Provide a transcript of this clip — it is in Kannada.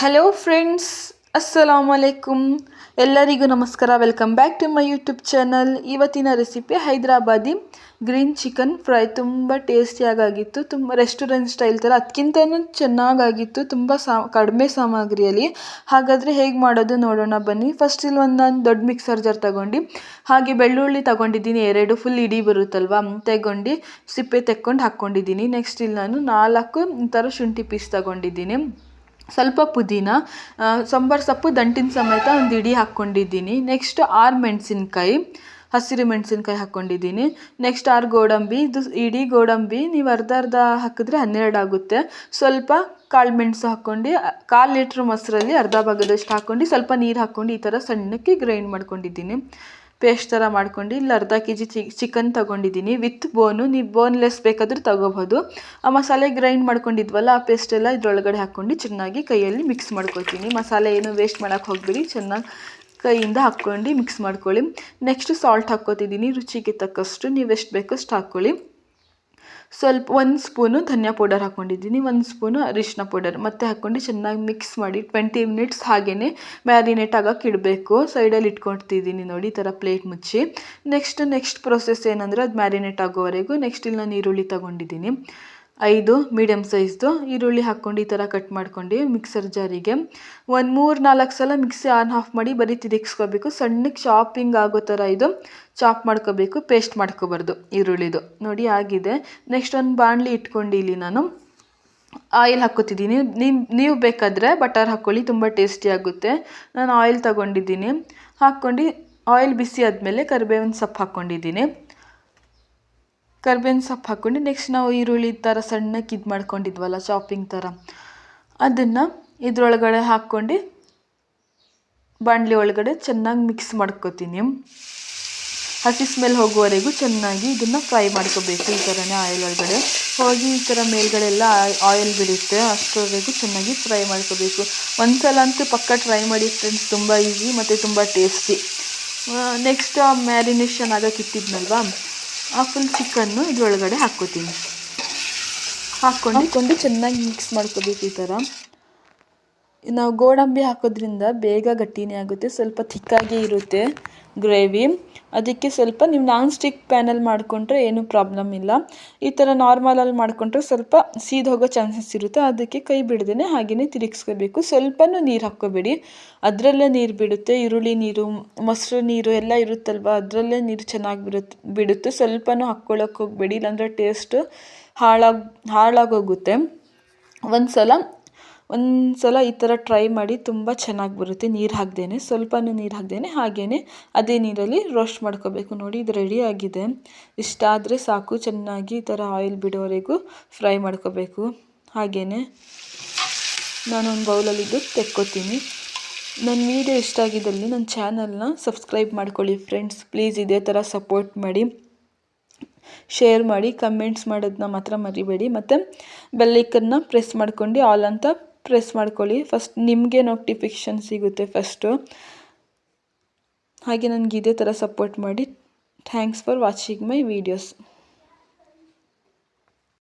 ಹಲೋ ಫ್ರೆಂಡ್ಸ್ ಅಸ್ಸಲಾಮ್ ಅಲೈಕುಮ್ ಎಲ್ಲರಿಗೂ ನಮಸ್ಕಾರ. Welcome back to my YouTube channel ಇವತ್ತಿನ recipe Hyderabadi green chicken fry ತುಂಬ ಟೇಸ್ಟಿಯಾಗಿತ್ತು ತುಂಬ ರೆಸ್ಟೋರೆಂಟ್ ಸ್ಟೈಲ್ ಥರ. ಅದಕ್ಕಿಂತನೂ ಚೆನ್ನಾಗಾಗಿತ್ತು. ತುಂಬ ಸಾ, ಕಡಿಮೆ ಸಾಮಗ್ರಿಯಲ್ಲಿ. ಹಾಗಾದರೆ ಹೇಗೆ ಮಾಡೋದು ನೋಡೋಣ ಬನ್ನಿ. ಫಸ್ಟ್ ಇಲ್ಲಿ ಒಂದು ನಾನು ದೊಡ್ಡ ಮಿಕ್ಸರ್ ಜಾರ್ ತಗೊಂಡು, ಹಾಗೆ ಬೆಳ್ಳುಳ್ಳಿ ತಗೊಂಡಿದ್ದೀನಿ. ಎರಡು ಫುಲ್ ಇಡೀ ಬರುತ್ತಲ್ವಾ ತೆಗೊಂಡು ಸಿಪ್ಪೆ ತೆಕ್ಕೊಂಡು ಹಾಕ್ಕೊಂಡಿದ್ದೀನಿ ನೆಕ್ಸ್ಟ್ ಇಲ್ಲಿ ನಾನು ನಾಲ್ಕು ಈ ಥರ ಶುಂಠಿ ಪೀಸ್ ತಗೊಂಡಿದ್ದೀನಿ. ಸ್ವಲ್ಪ ಪುದೀನ ಸಾಂಬಾರು ಸೊಪ್ಪು, ದಂಟಿನ ಸಮೇತ ಒಂದು ಇಡಿ ಹಾಕ್ಕೊಂಡಿದ್ದೀನಿ. ನೆಕ್ಸ್ಟ್ ಆರು ಮೆಣಸಿನ್ಕಾಯಿ, ಹಸಿರು ಮೆಣಸಿನ್ಕಾಯಿ ಹಾಕ್ಕೊಂಡಿದ್ದೀನಿ. ನೆಕ್ಸ್ಟ್ ಆರು ಗೋಡಂಬಿ, ಇದು ಇಡೀ ಗೋಡಂಬಿ, ನೀವು ಅರ್ಧ ಅರ್ಧ ಹಾಕಿದ್ರೆ ಹನ್ನೆರಡು ಆಗುತ್ತೆ. ಸ್ವಲ್ಪ ಕಾಳು ಮೆಣಸು ಹಾಕ್ಕೊಂಡು ಕಾಲು ಲೀಟ್ರ್ ಮೊಸರಲ್ಲಿ ಅರ್ಧ ಭಾಗದಷ್ಟು ಹಾಕ್ಕೊಂಡು, ಸ್ವಲ್ಪ ನೀರು ಹಾಕ್ಕೊಂಡು ಈ ಥರ ಸಣ್ಣಕ್ಕೆ ಗ್ರೈಂಡ್ ಮಾಡ್ಕೊಂಡಿದ್ದೀನಿ. ಪೇಸ್ಟ್ ಥರ ಮಾಡ್ಕೊಂಡು ಇಲ್ಲಿ ಅರ್ಧ ಕೆ ಜಿ ಚಿಕನ್ ತೊಗೊಂಡಿದ್ದೀನಿ. ವಿತ್ ಬೋನು ನೀವು ಬೋನ್ಲೆಸ್ ಬೇಕಾದರೂ ತಗೋಬೋದು ಆ ಮಸಾಲೆ ಗ್ರೈಂಡ್ ಮಾಡ್ಕೊಂಡಿದ್ವಲ್ಲ, ಆ ಪೇಸ್ಟ್ ಎಲ್ಲ ಇದ್ರೊಳಗಡೆ ಹಾಕ್ಕೊಂಡು ಚೆನ್ನಾಗಿ ಕೈಯಲ್ಲಿ ಮಿಕ್ಸ್ ಮಾಡ್ಕೊತೀನಿ ಮಸಾಲೆ ಏನು ವೇಸ್ಟ್ ಮಾಡೋಕ್ಕೆ ಹೋಗ್ಬೇಡಿ, ಚೆನ್ನಾಗಿ ಕೈಯಿಂದ ಹಾಕ್ಕೊಂಡು ಮಿಕ್ಸ್ ಮಾಡ್ಕೊಳ್ಳಿ. ನೆಕ್ಸ್ಟ್ ಸಾಲ್ಟ್ ಹಾಕ್ಕೋತಿದ್ದೀನಿ, ರುಚಿಗೆ ತಕ್ಕಷ್ಟು. ನೀವು ಎಷ್ಟು ಬೇಕೋ ಅಷ್ಟು ಹಾಕ್ಕೊಳ್ಳಿ. ಸ್ವಲ್ಪ ಒಂದು ಸ್ಪೂನು ಧನಿಯಾ ಪೌಡರ್ ಹಾಕ್ಕೊಂಡಿದ್ದೀನಿ, ಒಂದು ಸ್ಪೂನು ಅರಿಶಿನ ಪೌಡರ್. ಮತ್ತೆ ಹಾಕ್ಕೊಂಡು ಚೆನ್ನಾಗಿ ಮಿಕ್ಸ್ ಮಾಡಿ ಟ್ವೆಂಟಿ ಮಿನಿಟ್ಸ್ ಹಾಗೆಯೇ ಮ್ಯಾರಿನೇಟ್ ಆಗೋಕೆ ಇಡಬೇಕು. ಸೈಡಲ್ಲಿ ಇಟ್ಕೊಳ್ತಿದ್ದೀನಿ ನೋಡಿ ಈ ಥರ ಪ್ಲೇಟ್ ಮುಚ್ಚಿ. ನೆಕ್ಸ್ಟ್ ನೆಕ್ಸ್ಟ್ ಪ್ರೊಸೆಸ್ ಏನಂದರೆ ಅದು ಮ್ಯಾರಿನೇಟ್ ಆಗೋವರೆಗೂ ನೆಕ್ಸ್ಟ್ ಇಲ್ಲಿ ನಾನು ಈರುಳ್ಳಿ ತೊಗೊಂಡಿದ್ದೀನಿ. ಐದು ಮೀಡಿಯಮ್ ಸೈಜ್ದು ಈರುಳ್ಳಿ ಹಾಕ್ಕೊಂಡು ಈ ಥರ ಕಟ್ ಮಾಡ್ಕೊಂಡು ಮಿಕ್ಸರ್ ಜಾರಿಗೆ. ಒಂದು ಮೂರು ನಾಲ್ಕು ಸಲ ಮಿಕ್ಸಿ ಆನ್ ಆಫ್ ಮಾಡಿ ಬರೀ ತಿರುಗಿಸ್ಕೋಬೇಕು ಸಣ್ಣಕ್ಕೆ ಶಾಪಿಂಗ್ ಆಗೋ ಥರ ಇದು. ಚಾಪ್ ಮಾಡ್ಕೋಬೇಕು ಪೇಸ್ಟ್ ಮಾಡ್ಕೋಬಾರ್ದು ಈರುಳ್ಳಿದು. ನೋಡಿ ಆಗಿದೆ. ನೆಕ್ಸ್ಟ್ ಒಂದು ಬಾಣಲಿ ಇಟ್ಕೊಂಡು ಇಲ್ಲಿ ನಾನು. ಆಯಿಲ್ ಹಾಕ್ಕೋತಿದ್ದೀನಿ. ನೀವು ನೀವು ಬೇಕಾದರೆ ಬಟರ್ ಹಾಕ್ಕೊಳ್ಳಿ, ತುಂಬ ಟೇಸ್ಟಿ ಆಗುತ್ತೆ. ನಾನು ಆಯಿಲ್ ತಗೊಂಡಿದ್ದೀನಿ. ಹಾಕ್ಕೊಂಡು ಆಯಿಲ್ ಬಿಸಿ ಆದಮೇಲೆ ಕರಿಬೇವಿನ ಸೊಪ್ಪು ಹಾಕ್ಕೊಂಡಿದ್ದೀನಿ. ಕರ್ಬೇವಿನ ಸೊಪ್ಪು ಹಾಕ್ಕೊಂಡು ನೆಕ್ಸ್ಟ್ ನಾವು ಈರುಳ್ಳಿ ಥರ ಸಣ್ಣಕ್ಕೆ ಇದು ಮಾಡ್ಕೊಂಡಿದ್ವಲ್ಲ ಚಾಪಿಂಗ್ ಥರ ಅದನ್ನು ಇದರೊಳಗಡೆ ಹಾಕ್ಕೊಂಡು ಬಾಣಲಿ ಒಳಗಡೆ ಚೆನ್ನಾಗಿ ಮಿಕ್ಸ್ ಮಾಡ್ಕೊತೀನಿ. ಹಸಿ ಸ್ಮೆಲ್ ಹೋಗುವವರೆಗೂ ಚೆನ್ನಾಗಿ ಇದನ್ನು ಫ್ರೈ ಮಾಡ್ಕೋಬೇಕು ಈ ಥರನೇ ಆಯಿಲ್ ಒಳಗಡೆ. ಹೋಗಿ ಈ ಥರ ಮೇಲ್ಗಡೆ ಎಲ್ಲ ಆಯಿಲ್ ಬಿಡುತ್ತೆ, ಅಷ್ಟರವರೆಗೂ ಚೆನ್ನಾಗಿ ಫ್ರೈ ಮಾಡ್ಕೋಬೇಕು. ಒಂದ್ಸಲ ಅಂತೂ ಪಕ್ಕ ಟ್ರೈ ಮಾಡಿ ಫ್ರೆಂಡ್ಸ್ ತುಂಬ ಈಸಿ ಮತ್ತು ತುಂಬ ಟೇಸ್ಟಿ ನೆಕ್ಸ್ಟ್ ಆ ಮ್ಯಾರಿನೇಷನ್ ಆಗೋಕೆ ಇಟ್ಟಿದ್ನಲ್ವಾ ಆ ಫುಲ್ ಚಿಕನ್ನು ಇದ್ರೊಳಗಡೆ ಹಾಕ್ಕೋತೀನಿ. ಹಾಕ್ಕೊಂಡು ಹಾಕ್ಕೊಂಡು ಚೆನ್ನಾಗಿ ಮಿಕ್ಸ್ ಮಾಡ್ಕೋಬೇಕು ಈ ಥರ ನಾವು ಗೋಡಂಬಿ ಹಾಕೋದ್ರಿಂದ ಬೇಗ ಗಟ್ಟಿನೇ ಆಗುತ್ತೆ, ಸ್ವಲ್ಪ ಥಿಕ್ಕಾಗಿ ಇರುತ್ತೆ ಗ್ರೇವಿ. ಅದಕ್ಕೆ ಸ್ವಲ್ಪ ನೀವು ನಾನ್ ಸ್ಟಿಕ್ ಪ್ಯಾನಲ್ಲಿ ಮಾಡಿಕೊಂಡ್ರೆ ಏನೂ ಪ್ರಾಬ್ಲಮ್ ಇಲ್ಲ. ಈ ಥರ ನಾರ್ಮಲಲ್ಲಿ ಮಾಡಿಕೊಂಡ್ರೆ ಸ್ವಲ್ಪ ಸೀದ್ ಹೋಗೋ ಚಾನ್ಸಸ್ ಇರುತ್ತೆ. ಅದಕ್ಕೆ ಕೈ ಬಿಡದೇ ಹಾಗೆಯೇ ತಿರುಗಿಸ್ಕೋಬೇಕು. ಸ್ವಲ್ಪನೂ ನೀರು ಹಾಕ್ಕೋಬೇಡಿ. ಅದರಲ್ಲೇ ನೀರು ಬಿಡುತ್ತೆ. ಈರುಳ್ಳಿ ನೀರು, ಮೊಸರು ನೀರು ಎಲ್ಲ ಇರುತ್ತಲ್ವ, ಅದರಲ್ಲೇ ನೀರು ಚೆನ್ನಾಗಿ ಬಿಡುತ್ತೆ ಬಿಡುತ್ತೆ. ಸ್ವಲ್ಪನೂ ಹಾಕ್ಕೊಳ್ಳೋಕೆ ಹೋಗಬೇಡಿ. ಇಲ್ಲಾಂದರೆ ಟೇಸ್ಟು ಹಾಳಾಗಿ ಹಾಳಾಗೋಗುತ್ತೆ ಒಂದು ಸಲ ಒಂದು ಸಲ ಈ ಥರ ಟ್ರೈ ಮಾಡಿ ತುಂಬ ಚೆನ್ನಾಗಿ ಬರುತ್ತೆ. ನೀರು ಹಾಕ್ದೇನೆ, ಸ್ವಲ್ಪನೂ ನೀರು ಹಾಕ್ದೇನೆ ಹಾಗೆಯೇ ಅದೇ ನೀರಲ್ಲಿ ರೋಸ್ಟ್ ಮಾಡ್ಕೋಬೇಕು. ನೋಡಿ ಇದು ರೆಡಿ ಆಗಿದೆ. ಇಷ್ಟಾದರೆ ಸಾಕು, ಚೆನ್ನಾಗಿ ಈ ಥರ ಆಯಿಲ್ ಬಿಡೋವರೆಗೂ ಫ್ರೈ ಮಾಡ್ಕೋಬೇಕು. ಹಾಗೆಯೇ ನಾನೊಂದು ಬೌಲಲ್ಲಿದ್ದು ತೆಕ್ಕೋತೀನಿ. ನನ್ನ ವಿಡಿಯೋ ಇಷ್ಟ ಆಗಿದ್ದಲ್ಲಿ ನನ್ನ ಚಾನಲ್ನ ಸಬ್ಸ್ಕ್ರೈಬ್ ಮಾಡ್ಕೊಳ್ಳಿ ಫ್ರೆಂಡ್ಸ್ ಪ್ಲೀಸ್ ಇದೇ ಥರ ಸಪೋರ್ಟ್ ಮಾಡಿ. ಶೇರ್ ಮಾಡಿ ಕಮೆಂಟ್ಸ್ ಮಾಡೋದನ್ನ ಮಾತ್ರ ಮರಿಬೇಡಿ. ಮತ್ತು ಬೆಲ್ಲೈಕನ್ನ ಪ್ರೆಸ್ ಮಾಡ್ಕೊಂಡು ಆಲ್ ಅಂತ ಪ್ರೆಸ್ ಮಾಡ್ಕೊಳ್ಳಿ. ಫಸ್ಟ್ ನಿಮಗೆ ನೋಟಿಫಿಕೇಶನ್ ಸಿಗುತ್ತೆ ಫಸ್ಟು ಹಾಗೆ ನನಗೆ ಇದೇ ಥರ ಸಪೋರ್ಟ್ ಮಾಡಿ. Thanks for watching my videos